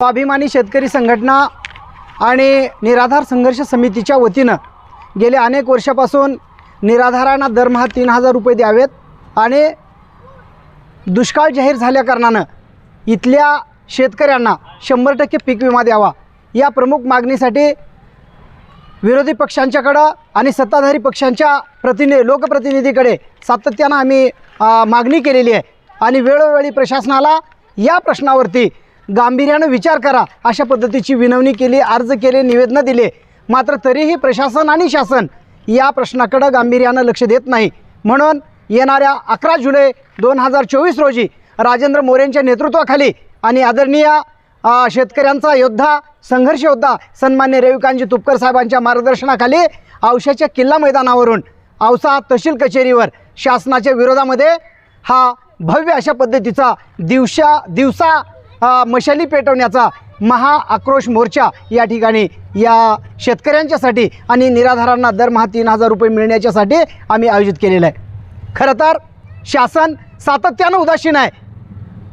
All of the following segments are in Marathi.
स्वाभिमानी शेतकरी संघटना आणि निराधार संघर्ष समितीच्या वतीनं गेल्या अनेक वर्षापासून निराधारांना दरमहा तीन हजार रुपये द्यावेत आणि दुष्काळ जाहीर झाल्याकारणानं इथल्या शेतकऱ्यांना शंभर टक्के पीक विमा द्यावा या प्रमुख मागणीसाठी विरोधी पक्षांच्याकडं आणि सत्ताधारी पक्षांच्या प्रतिनि लोकप्रतिनिधीकडे सातत्यानं आम्ही मागणी केलेली आहे. आणि वेळोवेळी प्रशासनाला या प्रश्नावरती गांभीर्यानं विचार करा. अशा पद्धतीची विनवणी केली अर्ज केले निवेदनं दिले. मात्र तरीही प्रशासन आणि शासन या प्रश्नाकडं गांभीर्यानं लक्ष देत नाही. म्हणून येणाऱ्या अकरा जुलै दोन हजार चोवीस रोजी राजेंद्र मोरेंच्या नेतृत्वाखाली आणि आदरणीय शेतकऱ्यांचा योद्धा संघर्ष योद्धा सन्मान्य रविकांतजी तुपकर साहेबांच्या मार्गदर्शनाखाली औशाच्या किल्ला मैदानावरून औसा तहसील कचेरीवर शासनाच्या विरोधामध्ये हा भव्य अशा पद्धतीचा दिवसा दिवसा मशाली पेटवण्याचा महा आक्रोश मोर्चा या ठिकाणी या शेतकऱ्यांच्यासाठी आणि निराधारांना दरमहा तीन हजार रुपये मिळण्याच्यासाठी आम्ही आयोजित केलेलं आहे. खरं तर शासन सातत्यानं उदासीन आहे.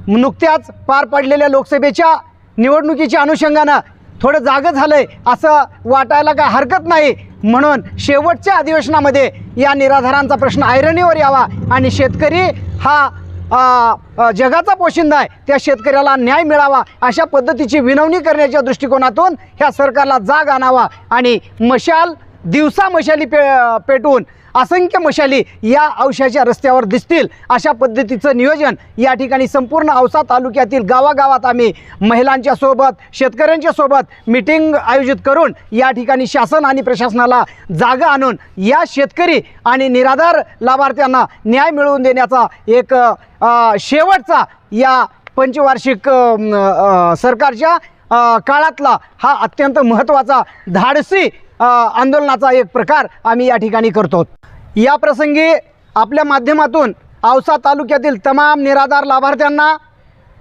नुकत्याच पार पडलेल्या लोकसभेच्या निवडणुकीच्या अनुषंगानं थोडं जागं झालं आहे असं वाटायला काय हरकत नाही. म्हणून शेवटच्या अधिवेशनामध्ये या निराधारांचा प्रश्न ऐरणीवर यावा आणि शेतकरी हा जगाचा पोशिंदा आहे. त्या शेतकऱ्याला न्याय मिळावा अशा पद्धतीची विनवणी करण्याच्या दृष्टिकोनातून ह्या सरकारला जाग आणावा आणि मशाल दिवसा मशाली पे पेटवून असंख्य मशाली या अवशाच्या रस्त्यावर दिसतील. अशा पद्धतीचं नियोजन या ठिकाणी संपूर्ण औसा तालुक्यातील गावागावात आम्ही महिलांच्या सोबत शेतकऱ्यांच्या सोबत मिटिंग आयोजित करून या ठिकाणी शासन आणि प्रशासनाला जागा आणून या शेतकरी आणि निराधार लाभार्थ्यांना न्याय मिळवून देण्याचा एक शेवटचा या पंचवार्षिक सरकारच्या काळातला हा अत्यंत महत्त्वाचा धाडसी आंदोलनाचा एक प्रकार आम्ही या ठिकाणी करतो. या प्रसंगी आपल्या माध्यमातून औसा तालुक्यातील तमाम निराधार लाभार्थ्यांना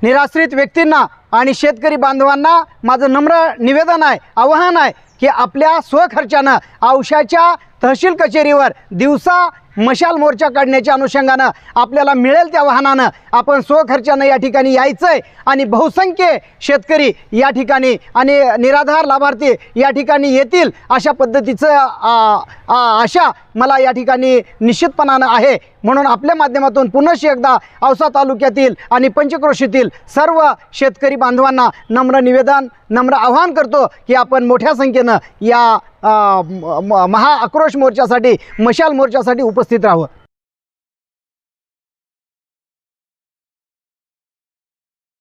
निराश्रित व्यक्तींना आणि शेतकरी बांधवांना माझं नम्र निवेदन आहे आवाहन आहे की आपल्या स्वखर्चानं औशाच्या तहसील कचेरीवर दिवसा मशाल मोर्चा काढण्याच्या अनुषंगानं आपल्याला मिळेल त्या वाहनानं. आपण स्वखर्चानं या ठिकाणी यायचं आहे आणि बहुसंख्य शेतकरी या ठिकाणी आणि निराधार लाभार्थी या ठिकाणी येतील अशा पद्धतीचं आशा मला या ठिकाणी निश्चितपणानं आहे. म्हणून आपल्या माध्यमातून पुनश्च एकदा औसा तालुक्यातील आणि पंचक्रोशीतील सर्व शेतकरी बांधवांना नम्र निवेदन नम्र आवाहन करतो की आपण मोठ्या संख्येनं या महा आक्रोश मोर्चासाठी मशाल मोर्चासाठी उपस्थित राहावं.